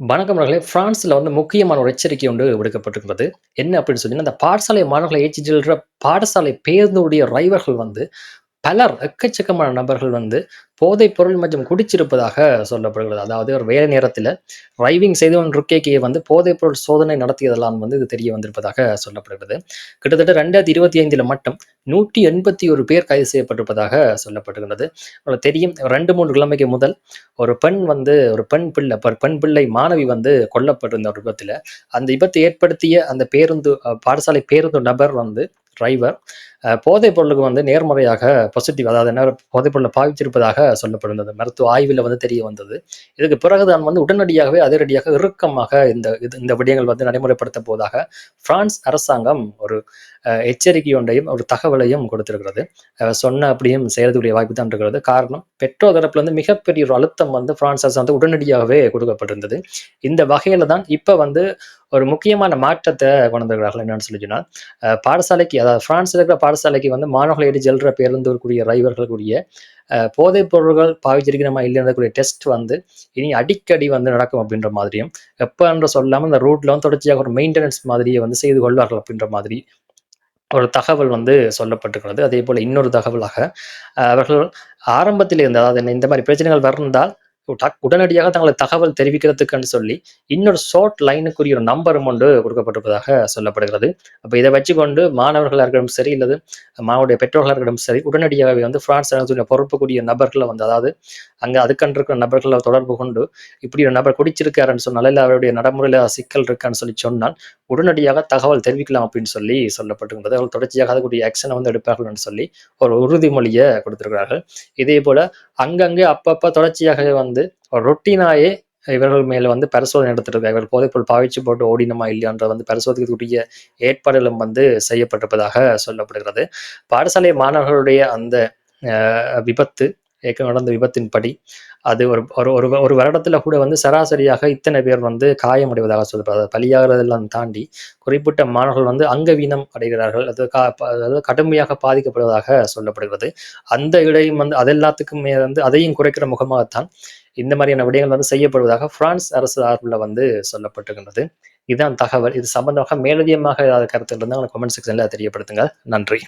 வணக்கம் நண்பர்களே. பிரான்ஸில் வந்து முக்கியமான ஒரு எச்சரிக்கை ஒன்று விடுக்கப்பட்டிருக்கிறது. என்ன அப்படின்னு சொன்னீங்கன்னா அந்த பாடசாலை மாணவர்களை ஏற்றி செல்கிற பாடசாலை பேருந்துடைய டிரைவர்கள் வந்து பலர் எக்கச்சக்கமான நபர்கள் வந்து போதைப் பொருள் மற்றும் குடிச்சிருப்பதாக சொல்லப்படுகிறது. அதாவது ஒரு வேலை நேரத்தில் டிரைவிங் செய்து கொண்டிருக்கைக்கே வந்து போதைப் பொருள் சோதனை நடத்தியதெல்லாம் வந்து இது தெரிய வந்திருப்பதாக சொல்லப்படுகிறது. கிட்டத்தட்ட ரெண்டாயிரத்தி இருபத்தி ஐந்தில் மட்டும் நூற்றி எண்பத்தி ஒரு பேர் கைது செய்யப்பட்டிருப்பதாக சொல்லப்படுகிறது உங்களுக்கு தெரியும் ரெண்டு மூன்று கிழமைக்கு முதல் ஒரு பெண் வந்து ஒரு பெண் பிள்ளை பெண் பிள்ளை மாணவி வந்து கொல்லப்பட்டிருந்த ஒரு விபத்தில் அந்த விபத்தை ஏற்படுத்திய அந்த பேருந்து பாடசாலை பேருந்து நபர் வந்து டிரைவர் போதைப் பொருளுக்கு வந்து நேர்மறையாக பாசிட்டிவ் அதாவது என்ன போதைப் பொருளை பாவிச்சிருப்பதாக சொல்லப்படுகிறது. மருத்துவ ஆய்வில் வந்து தெரிய வந்தது. இதுக்கு பிறகுதான் வந்து உடனடியாகவே அதிரடியாக இறுக்கமாக இந்த இது இந்த விடயங்கள் வந்து நடைமுறைப்படுத்த போவதாக பிரான்ஸ் அரசாங்கம் ஒரு எச்சரிக்கை ஒன்றையும் ஒரு தகவலையும் கொடுத்திருக்கிறது. சொன்ன அப்படியும் செய்யறதுக்குரிய வாய்ப்பு தான் இருக்கிறது. காரணம் பெற்றோர் தரப்புல இருந்து மிகப்பெரிய ஒரு அழுத்தம் வந்து பிரான்ஸ் அரசு வந்து உடனடியாகவே கொடுக்கப்பட்டிருந்தது. இந்த வகையில தான் இப்ப வந்து ஒரு முக்கியமான மாற்றத்தை கொண்டிருக்கிறார்கள் என்னன்னு சொல்லி சொன்னால் பாடசாலைக்கு அதாவது பிரான்ஸ்ல இருக்கிற பாடசாலைக்கு வந்து மாணவர்களை ஏறி செல்ற பேருந்துக்குரிய டிரைவர்களுக்குரிய போதைப் பொருள்கள் பாவிச்சிருக்கிறமா இல்லைன்றக்கூடிய டெஸ்ட் வந்து இனி அடிக்கடி வந்து நடக்கும் அப்படின்ற மாதிரியும் எப்பன்ற சொல்லாமல் இந்த ரூட்ல வந்து தொடர்ச்சியாக ஒரு மெயின்டெனன்ஸ் மாதிரியை வந்து செய்து கொள்வார்கள் அப்படின்ற மாதிரி ஒரு தகவல் வந்து சொல்லப்பட்டிருக்கிறது. அதே போல இன்னொரு தகவலாக அவர்கள் ஆரம்பத்தில் இருந்து அதாவது இந்த மாதிரி பிரச்சனைகள் வந்தால் உடனடியாக தங்களை தகவல் தெரிவிக்கிறதுக்குன்னு சொல்லி இன்னொரு ஷார்ட் லைனுக்குரிய ஒரு நம்பரும் ஒன்று கொடுக்கப்பட்டிருப்பதாக சொல்லப்படுகிறது. அப்போ இதை வச்சுக்கொண்டு மாணவர்களாக இருக்கட்டும் சரி இல்லது மாணவருடைய பெற்றோர்களாக இருக்கட்டும் சரி உடனடியாகவே வந்து பிரான்ஸ் அரசுடைய பொறுப்புக்குரிய நபர்களை வந்து அதாவது அங்கே அதுக்கன்று இருக்கிற நபர்களை தொடர்பு கொண்டு இப்படி ஒரு நபர் குடிச்சிருக்காருன்னு சொன்னால் இல்லை அவருடைய நடைமுறையில் சிக்கல் இருக்கான்னு சொல்லி சொன்னால் உடனடியாக தகவல் தெரிவிக்கலாம் அப்படின்னு சொல்லி சொல்லப்பட்டிருக்கிறது அவர்கள் தொடர்ச்சியாக அதுக்குரிய ஆக்ஷனை வந்து எடுப்பார்கள்னு சொல்லி ஒரு உறுதிமொழியை கொடுத்திருக்கிறார்கள். இதே போல அங்கங்கே அப்பப்போ தொடர்ச்சியாகவே வந்து ஒரு ரொட்டீனாயே இவர்கள் மேல வந்து பரிசோதனை எடுத்திருக்காங்க இவர் போதைப்பொருள் பாவிச்சு போட்டு ஓடினமா இல்லையான்ற வந்து பரிசோதிக்கக்கூடிய ஏற்பாடுகளும் வந்து செய்யப்பட்டிருப்பதாக சொல்லப்படுகிறது. பாடசாலை மாணவர்களுடைய அந்த விபத்து ஏற்கனவே நடந்த விபத்தின்படி அது ஒரு ஒரு ஒரு ஒரு கூட வந்து சராசரியாக இத்தனை பேர் வந்து காயமடைவதாக சொல்லப்படுறது பலியாகிறதெல்லாம் தாண்டி குறிப்பிட்ட மாணவர்கள் வந்து அங்கவீனம் அடைகிறார்கள். அது கா அதாவது கடுமையாக பாதிக்கப்படுவதாக சொல்லப்படுகிறது. அந்த இடையும் வந்து அதெல்லாத்துக்குமே வந்து அதையும் குறைக்கிற முகமாகத்தான் இந்த மாதிரியான விடயங்கள் வந்து செய்யப்படுவதாக பிரான்ஸ் அரசு சார்பில் வந்து சொல்லப்பட்டிருக்கின்றது. இதுதான் தகவல். இது சம்பந்தமாக மேலதிகமாக ஏதாவது கருத்து இருந்தால் கமெண்ட் செக்ஷனில் தெரியப்படுத்துங்க நன்றி.